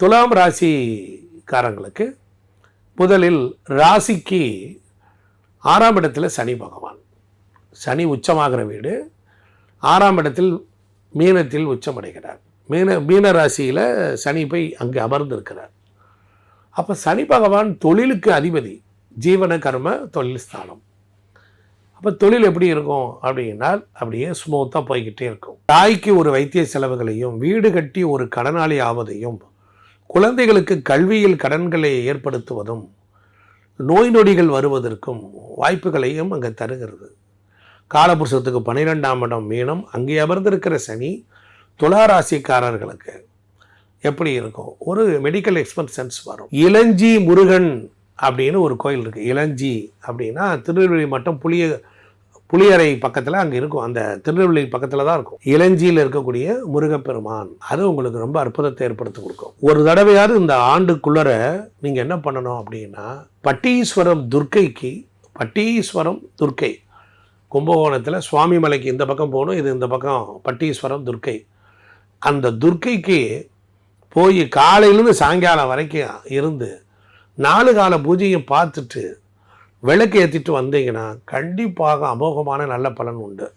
துலாம் ராசிக்காரங்களுக்கு முதலில் ராசிக்கு ஆறாம் இடத்தில் சனி பகவான். சனி உச்சமாகிற வீடு. ஆறாம் இடத்தில் மீனத்தில் உச்சமடைகிறார். மீன மீன ராசியில் சனி போய் அங்கே அமர்ந்திருக்கிறார். அப்போ சனி பகவான் தொழிலுக்கு அதிபதி. ஜீவன கர்ம தொழில் ஸ்தானம். அப்போ தொழில் எப்படி இருக்கும் அப்படின்னால் அப்படியே ஸ்மூத்தாக போய்கிட்டே இருக்கும். தாய்க்கு ஒரு வைத்திய செலவுகளையும் வீடு கட்டி ஒரு கடனாளி ஆவதையும் குழந்தைகளுக்கு கல்வியில் கடன்களை ஏற்படுத்துவதும் நோய் நொடிகள் வருவதற்கும் வாய்ப்புகளையும் அங்கே தருகிறது. காலபுருஷத்துக்கு பன்னிரெண்டாம் இடம் மீனம். அங்கே அமர்ந்திருக்கிற சனி துலா ராசிக்காரர்களுக்கு எப்படி இருக்கும்? ஒரு மெடிக்கல் எக்ஸ்பென்சன்ஸ் வரும். இளஞ்சி முருகன் அப்படின்னு ஒரு கோயில் இருக்குது இளஞ்சி அப்படின்னா திருநெல்வேலி மட்டும் புளிய புளியரை பக்கத்தில் அங்கே இருக்கும். அந்த திருநெல்வேலி பக்கத்தில் தான் இருக்கும். இளஞ்சியில் இருக்கக்கூடிய முருகப்பெருமான். அது உங்களுக்கு ரொம்ப அற்புதத்தை ஏற்படுத்தி கொடுக்கும். ஒரு தடவையாவது இந்த ஆண்டுக்குள்ளர நீங்கள் என்ன பண்ணணும் அப்படின்னா பட்டீஸ்வரம் துர்க்கைக்கு பட்டீஸ்வரம் துர்க்கை. கும்பகோணத்தில் சுவாமி மலைக்கு இந்த பக்கம் போகணும் இது இந்த பக்கம் பட்டீஸ்வரம் துர்க்கை. அந்த துர்க்கைக்கு போய் காலையிலேருந்து சாயங்காலம் வரைக்கும் இருந்து நாலு கால பூஜையை பார்த்துட்டு விளக்கு ஏற்றிட்டு வந்தீங்கன்னா கண்டிப்பாக அமோகமான நல்ல பலன் உண்டு.